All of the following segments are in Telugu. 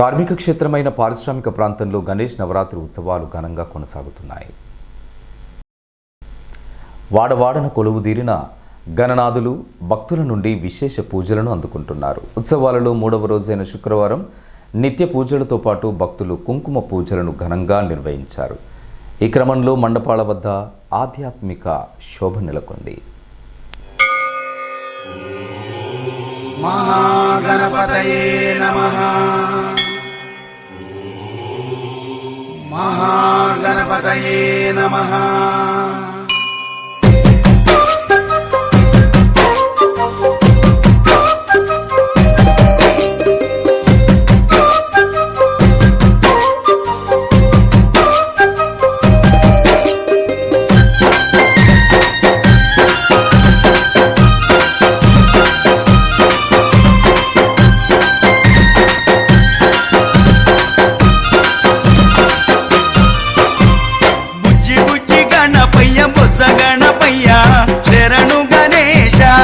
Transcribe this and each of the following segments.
కార్మిక క్షేత్రమైన పారిశ్రామిక ప్రాంతంలో గణేష్ నవరాత్రి ఉత్సవాలు ఘనంగా కొనసాగుతున్నాయి. వాడవాడన కొలువుదీరిన గణనాథులు భక్తుల నుండి విశేష పూజలను అందుకుంటున్నారు. ఉత్సవాలలో మూడవ రోజైన శుక్రవారం నిత్య పూజలతో పాటు భక్తులు కుంకుమ పూజలను ఘనంగా నిర్వహించారు. ఈ క్రమంలో మండపాల వద్ద ఆధ్యాత్మిక శోభ నెలకొంది. మహాగణపతయే నమః. మహాగణపతయే నమః.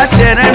será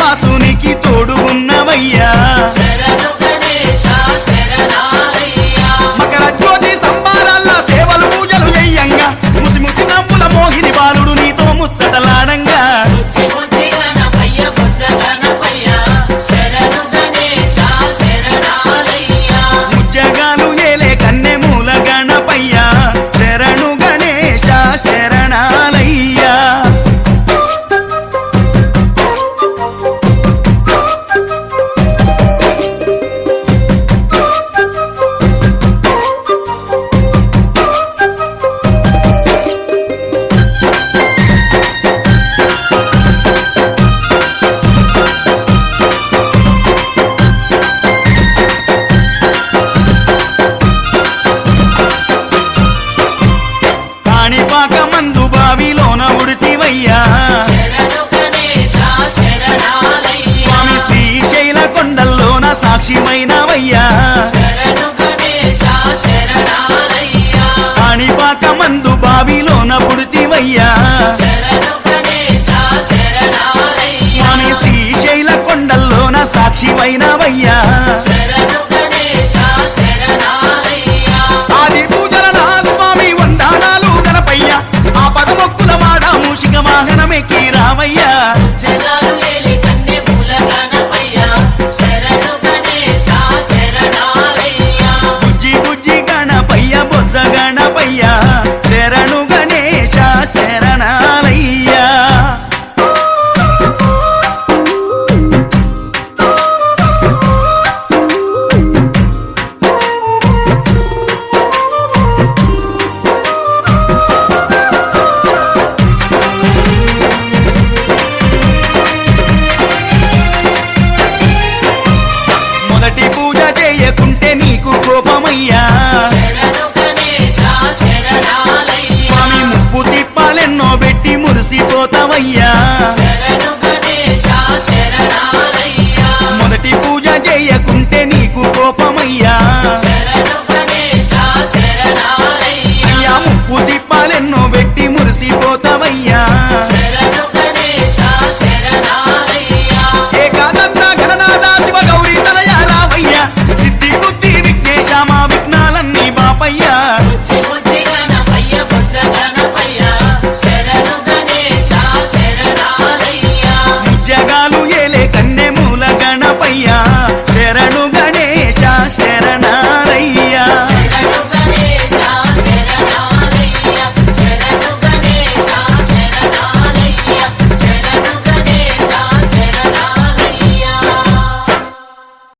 వాసునికి తోడు ఉన్నవయ్యా. సాక్షిమైనవయ్యా. కాణిపాక మందు బావిలోన పుడితివయ్యా. శ్రీశైల కొండల్లోన సాక్షిమైనవయ్యా. రావయ్యా మొదటి పూజ చేయకుంటే